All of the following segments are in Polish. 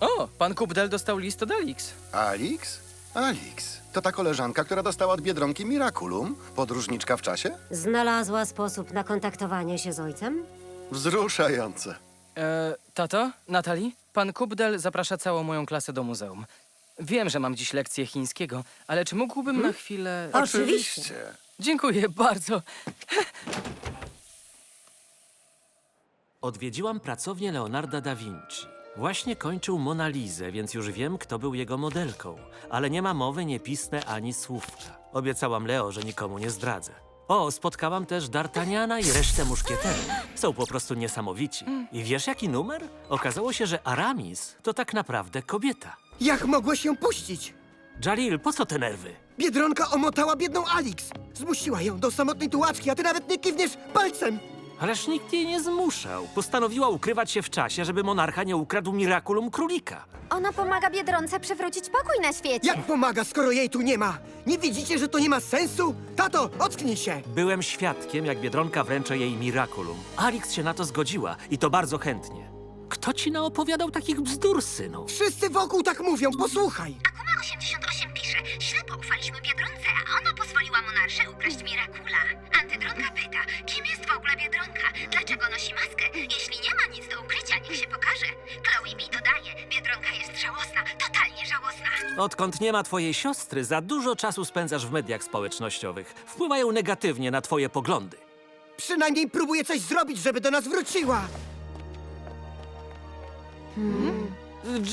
O, pan Kubdel dostał list od Alix. Alix? Alix. To ta koleżanka, która dostała od Biedronki Miraculum? Podróżniczka w czasie? Znalazła sposób na kontaktowanie się z ojcem? Wzruszające. E, tato, Natali, pan Kubdel zaprasza całą moją klasę do muzeum. Wiem, że mam dziś lekcję chińskiego, ale czy mógłbym na chwilę... Oczywiście. Dziękuję bardzo. Odwiedziłam pracownię Leonarda da Vinci. Właśnie kończył Monalizę, więc już wiem, kto był jego modelką. Ale nie ma mowy, nie pisnę ani słówka. Obiecałam Leo, że nikomu nie zdradzę. O, spotkałam też D'Artagnana i resztę muszkieterów. Są po prostu niesamowici. I wiesz, jaki numer? Okazało się, że Aramis to tak naprawdę kobieta. Jak mogłeś ją puścić? Jalil, po co te nerwy? Biedronka omotała biedną Alix. Zmusiła ją do samotnej tułaczki, a ty nawet nie kiwniesz palcem. Ależ nikt jej nie zmuszał. Postanowiła ukrywać się w czasie, żeby monarcha nie ukradł Miraculum królika. Ona pomaga Biedronce przywrócić pokój na świecie. Jak pomaga, skoro jej tu nie ma? Nie widzicie, że to nie ma sensu? Tato, ocknij się! Byłem świadkiem, jak Biedronka wręcza jej Miraculum. Alix się na to zgodziła i to bardzo chętnie. Kto ci naopowiadał takich bzdur, synu? Wszyscy wokół tak mówią, posłuchaj. Akuma 88 pisze, ślepo ufaliśmy Biedronce, a ona pozwoliła monarsze ukraść Mirakula. Odkąd nie ma twojej siostry, za dużo czasu spędzasz w mediach społecznościowych. Wpływają negatywnie na twoje poglądy. Przynajmniej próbuję coś zrobić, żeby do nas wróciła.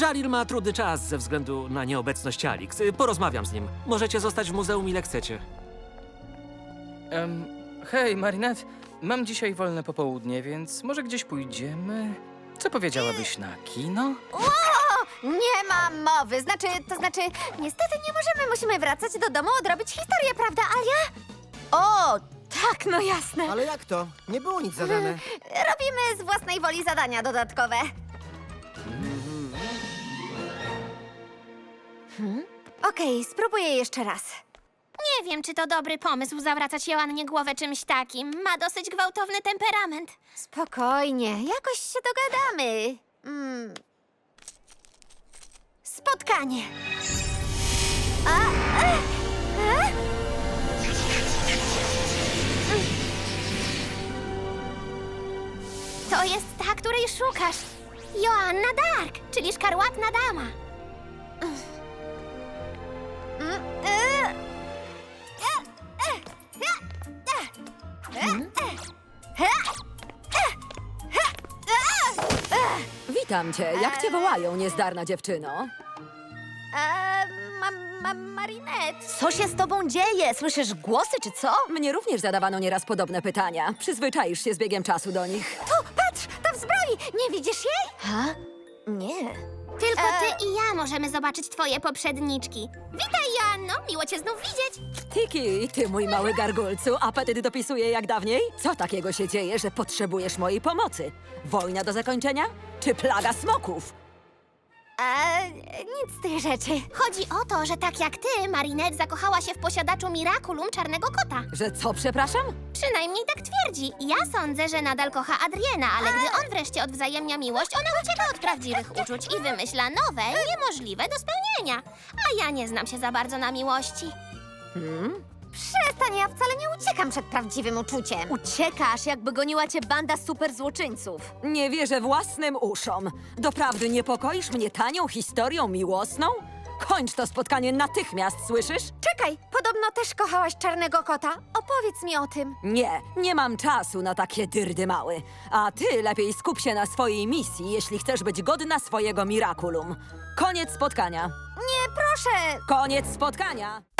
Jalil ma trudny czas ze względu na nieobecność Alix. Porozmawiam z nim. Możecie zostać w muzeum ile chcecie. Em, hej, Marinette, mam dzisiaj wolne popołudnie, więc może gdzieś pójdziemy? Co powiedziałabyś na kino? Ma mowy. Znaczy, to znaczy, niestety nie możemy, musimy wracać do domu, odrobić historię, prawda, Alia? O, tak, no jasne. Ale jak to? Nie było nic zadane. Robimy z własnej woli zadania dodatkowe. Hmm? Okej, spróbuję jeszcze raz. Nie wiem, czy to dobry pomysł zawracać Joannie głowę czymś takim. Ma dosyć gwałtowny temperament. Spokojnie, jakoś się dogadamy. Mm. Spotkanie. A? To jest ta, której szukasz. Joanna Dark, czyli szkarłatna dama. Witam cię. Jak cię wołają, niezdarna dziewczyno? E, ma, ma, Marinette, co się z tobą dzieje? Słyszysz głosy czy co? Mnie również zadawano nieraz podobne pytania. Przyzwyczaisz się z biegiem czasu do nich. Tu, patrz, tam w zbroi! Nie widzisz jej? Ha? Nie. Tylko E. ty i ja możemy zobaczyć twoje poprzedniczki. Witaj, Joanno, miło cię znów widzieć. Tiki, ty mój mały gargulcu, apetyt dopisuje jak dawniej? Co takiego się dzieje, że potrzebujesz mojej pomocy? Wojna do zakończenia? Czy plaga smoków? E, nic z tych rzeczy. Chodzi o to, że tak jak ty, Marinette zakochała się w posiadaczu Miraculum Czarnego Kota. Że co, przepraszam? Przynajmniej tak twierdzi. Ja sądzę, że nadal kocha Adriena, ale gdy on wreszcie odwzajemnia miłość, ona ucieka od prawdziwych uczuć i wymyśla nowe, niemożliwe do spełnienia. A ja nie znam się za bardzo na miłości. Przestań, ja wcale nie uciekam przed prawdziwym uczuciem. Uciekasz, jakby goniła cię banda super złoczyńców. Nie wierzę własnym uszom. Doprawdy niepokoisz mnie tanią historią miłosną? Kończ to spotkanie natychmiast, słyszysz? Czekaj, podobno też kochałaś czarnego kota. Opowiedz mi o tym. Nie, nie mam czasu na takie dyrdy mały. A ty lepiej skup się na swojej misji, jeśli chcesz być godna swojego Miraculum. Koniec spotkania. Nie, proszę. Koniec spotkania!